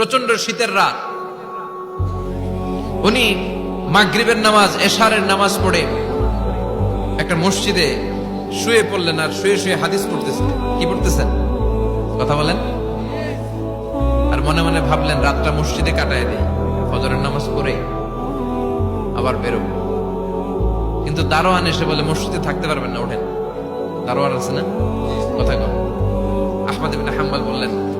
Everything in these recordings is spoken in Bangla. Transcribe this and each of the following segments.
প্রচণ্ড শীতের রাত। উনি মাগরিবের নামাজ, এশারের নামাজ পড়ে একটা মসজিদে শুয়ে পড়লেন আর শুয়ে শুয়ে হাদিস পড়তেছেন। কি পড়তেছেন? কথা বলেন। আর মনে মনে ভাবলেন, রাতটা মসজিদে কাটায় দেয় ফজরের নামাজ পড়ে আবার বেরোব। কিন্তু দারোয়ান এসে বলে, মসজিদে থাকতে পারবেন না, ওঠেন। দারোয়ান আছে না? কথা কন। আহমদ হাম্বাল বললেন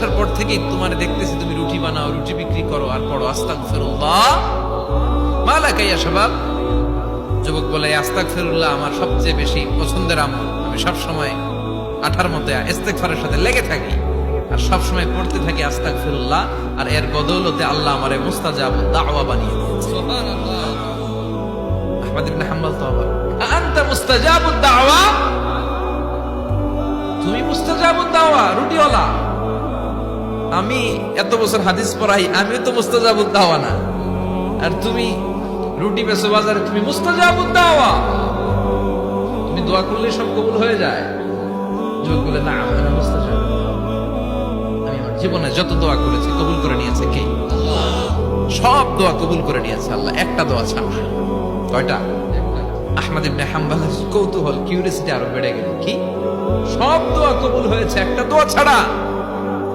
আসার পর থেকেই তোমার দেখতেছি তুমি রুটি বানাও, রুটি বিক্রি করো আর পড়ো। আস্তাগফিরুল্লাহ। মালাকা ইয়া শাবাব। যুবক বলে আস্তাগফিরুল্লাহ আমার সবচেয়ে বেশি পছন্দের আমল। আমি সব সময় আঠার মতো ইস্তেগফারের সাথে লেগে থাকি আর সব সময় পড়তে থাকি আস্তাগফিরুল্লাহ আর এর বদৌলতে আল্লাহ আমারে মুস্তাজাব দাওয়া বানিয়ে দিয়েছে। আহমদ তো আবার আনতা মুস্তাজাবুদ দাওয়া? তুমি মুস্তাজাবুদ দাওয়া, রুটিওয়ালা। আমি এত বছর হাদিস পড়াই, আমি তো মুস্তাজাবুদ দাওয়া না আর তুমি রুটি বেসো বাজারে, তুমি মুস্তাজাবুদ দাওয়া তুমি দোয়া করলে সব কবুল হয়ে যায়। যুবক বলে না, আমি মুস্তাজাব আমি আমার জীবনে যত দোয়া করেছি, কবুল করে নিয়েছে কে? সব দোয়া কবুল করে নিয়েছে আল্লাহ, একটা দোয়া ছাড়া। কয়টা? আহমদ ইবনে হাম্বালের কৌতূহল কিউরিয়াসিটি আরও বেড়ে গেল। কি? সব দোয়া কবুল হয়েছে, একটা দোয়া ছাড়া।